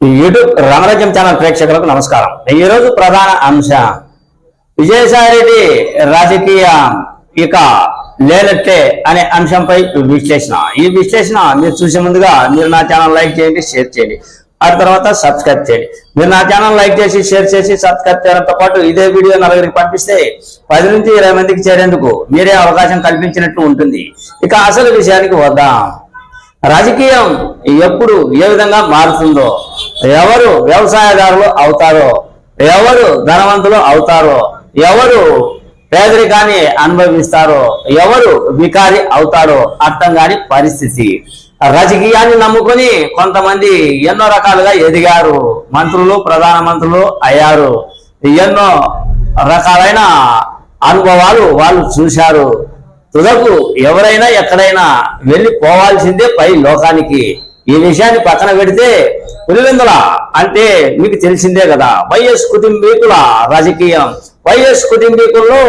YouTube రామరాజ్యం channel ప్రేక్షకులకు నమస్కారం. ఈ రోజు ప్రధాన అంశం విజయసాయిరెడ్డి రాజకీయ ఇక లేనట్టే అనే అంశంపై విశ్లేషణ. ఈ విశ్లేషణ మీరు చూసే ముందుగా మీరు నా ఛానల్ లైక్ చేయండి షేర్ చేయండి. ఆ తర్వాత సబ్స్క్రైబ్ చేయండి. మీరు నా ఛానల్ లైక్ చేసి షేర్ చేసి సబ్స్క్రైబ్ చేయడంతో పాటు ఇదే వీడియో నలుగురికి పంపిస్తే పది నుంచి ఇరవై మందికి చేరేందుకు మీరే అవకాశం కల్పించినట్టు ఉంటుంది. ఇక అసలు విషయానికి వద్దాం. రాజకీయం ఎప్పుడు ఏ విధంగా మారుతుందో ఎవరు వ్యవసాయదారులు అవుతారో ఎవరు ధనవంతులు అవుతారో ఎవరు పేదరికాన్ని అనుభవిస్తారో ఎవరు వికారి అవుతారో అర్థం కాని పరిస్థితి. రాజకీయాన్ని నమ్ముకొని కొంతమంది ఎన్నో రకాలుగా ఎదిగారు. మంత్రులు ప్రధాన మంత్రులు అయ్యారు. ఎన్నో రకాలైన అనుభవాలు వాళ్ళు చూశారు. తుదకు ఎవరైనా ఎక్కడైనా వెళ్ళి పోవాల్సిందే పై లోకానికి. ఈ విషయాన్ని పక్కన పెడితే పులివెందుల అంటే మీకు తెలిసిందే కదా వైఎస్ కుటుంబీకుల రాజకీయం. వైఎస్ కుటుంబీకుల్లో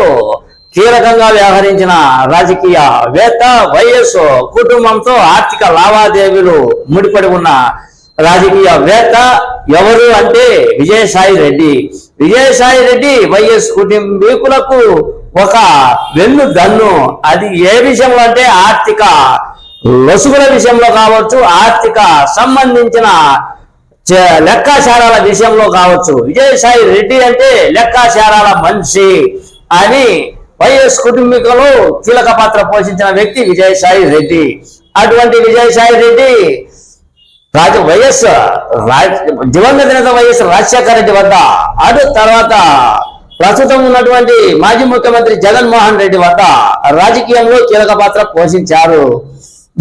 కీలకంగా వ్యవహరించిన రాజకీయ వేత్త వైఎస్ కుటుంబంతో ఆర్థిక లావాదేవీలు ముడిపడి ఉన్న రాజకీయ వేత్త ఎవరు అంటే విజయసాయి రెడ్డి. విజయసాయి రెడ్డి వైఎస్ కుటుంబీకులకు ఒక వెన్ను దన్ను. అది ఏ విషయంలో అంటే ఆర్థిక లొసుగుల విషయంలో కావచ్చు ఆర్థిక సంబంధించిన చ- లెక్కాచారాల విషయంలో కావచ్చు. విజయసాయి రెడ్డి అంటే లెక్కాచారాల మనిషి అని వైఎస్ కుటుంబీకులు కీలక పాత్ర పోషించిన వ్యక్తి విజయసాయి రెడ్డి. అటువంటి విజయసాయి రెడ్డి రాజ వైఎస్ రాజ్ దివంగత నేత వైఎస్ రాజశేఖర రెడ్డి వద్ద. అటు తర్వాత ప్రస్తుతం ఉన్నటువంటి మాజీ ముఖ్యమంత్రి జగన్మోహన్ రెడ్డి వద్ద రాజకీయంలో కీలక పాత్ర పోషించారు.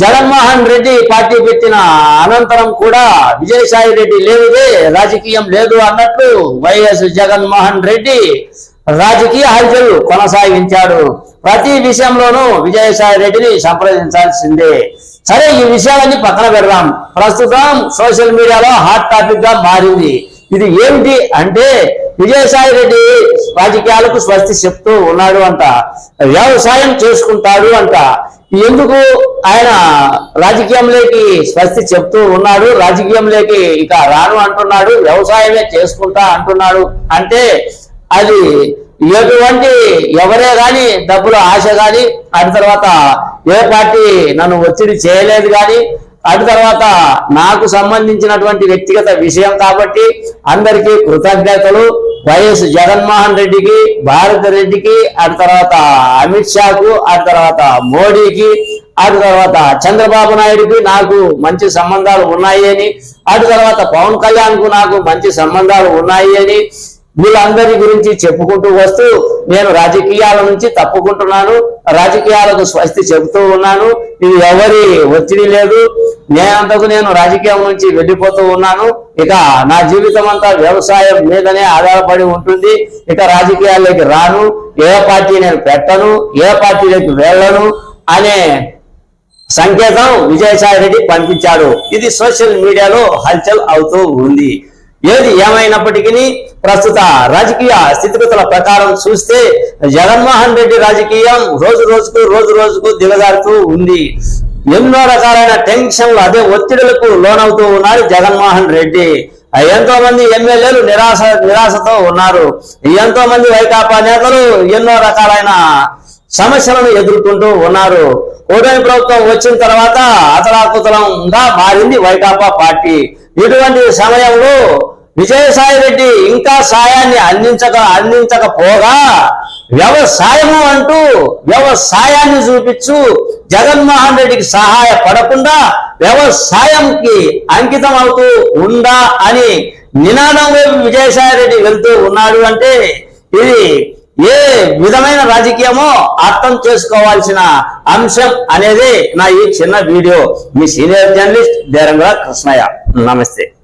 జగన్మోహన్ రెడ్డి పార్టీ పెట్టిన అనంతరం కూడా విజయసాయి రెడ్డి లేనిదే రాజకీయం లేదు అన్నట్లు వైఎస్ జగన్మోహన్ రెడ్డి రాజకీయ హల్చలు కొనసాగించాడు ప్రతి విషయంలోనూ విజయసాయి రెడ్డిని సంప్రదించాల్సిందే. సరే ఈ విషయాలన్నీ పక్కన పెడదాం. ప్రస్తుతం సోషల్ మీడియాలో హాట్ టాపిక్గా మారింది. ఇది ఏమిటి అంటే విజయసాయి రెడ్డి రాజకీయాలకు స్వస్తి చెప్తూ ఉన్నాడు అంట. వ్యవసాయం చేసుకుంటాడు అంట. ఎందుకు ఆయన రాజకీయంలోకి స్వస్తి చెప్తూ ఉన్నాడు? రాజకీయంలోకి ఇక రాను అంటున్నాడు. వ్యవసాయమే చేసుకుంటా అంటున్నాడు. అంటే అది ఎటువంటి ఎవరే గాని డబ్బుల ఆశ గాని అటు తర్వాత ఏ పార్టీ నన్ను ఒత్తిడి చేయలేదు గాని అటు తర్వాత నాకు సంబంధించినటువంటి వ్యక్తిగత విషయం కాబట్టి అందరికీ కృతజ్ఞతలు. వైఎస్ జగన్మోహన్ రెడ్డికి భారత రెడ్డికి ఆ తర్వాత అమిత్ షాకు ఆ తర్వాత మోడీకి అటు తర్వాత చంద్రబాబు నాయుడుకి నాకు మంచి సంబంధాలు ఉన్నాయి అని అటు తర్వాత పవన్ కళ్యాణ్కు నాకు మంచి సంబంధాలు ఉన్నాయి అని వీళ్ళందరి గురించి చెప్పుకుంటూ వస్తూ నేను రాజకీయాల నుంచి తప్పుకుంటున్నాను రాజకీయాలకు స్వస్తి చెబుతూ ఉన్నాను ఇది ఎవరి ఒత్తిడి లేదు. నేనంతకు నేను రాజకీయం నుంచి వెళ్ళిపోతూ ఉన్నాను. ఇక నా జీవితం అంతా వ్యవసాయం మీదనే ఆధారపడి ఉంటుంది. ఇక రాజకీయాల్లోకి రాను ఏ పార్టీ నేను పెట్టను ఏ పార్టీలోకి వెళ్ళను అనే సంకేతం విజయసాయి రెడ్డి పంపించాడు. ఇది సోషల్ మీడియాలో హల్చల్ అవుతూ ఉంది. ఏది ఏమైనప్పటికీ ప్రస్తుత రాజకీయ స్థితిగతుల ప్రకారం చూస్తే జగన్మోహన్ రెడ్డి రాజకీయం రోజు రోజుకు రోజు రోజుకు దిగజారుతూ ఉంది. ఎన్నో రకాలైన టెన్షన్లు అదే ఒత్తిడులకు లోనవుతూ ఉన్నారు జగన్మోహన్ రెడ్డి. ఎంతో మంది ఎమ్మెల్యేలు నిరాశ నిరాశతో ఉన్నారు. ఎంతో మంది వైకాపా నేతలు ఎన్నో రకాలైన సమస్యలను ఎదుర్కొంటూ ఉన్నారు. కూటమి ప్రభుత్వం వచ్చిన తర్వాత అతలాకుతలంగా మారింది వైకాపా పార్టీ. ఇటువంటి సమయంలో విజయసాయి రెడ్డి ఇంకా సాయాన్ని అందించక అందించకపోగా వ్యవసాయము అంటూ వ్యవసాయాన్ని చూపించు జగన్మోహన్ రెడ్డికి సహాయపడకుండా వ్యవసాయంకి అంకితం అవుతూ ఉందా అని నినాదం వైపు విజయసాయి రెడ్డి వెళ్తూ ఉన్నాడు అంటే ఇది ఏ విధమైన రాజకీయమో అర్థం చేసుకోవాల్సిన అంశం అనేది నా ఈ చిన్న వీడియో. మీ సీనియర్ జర్నలిస్ట్ దేరంగ కృష్ణయ్య. నమస్తే.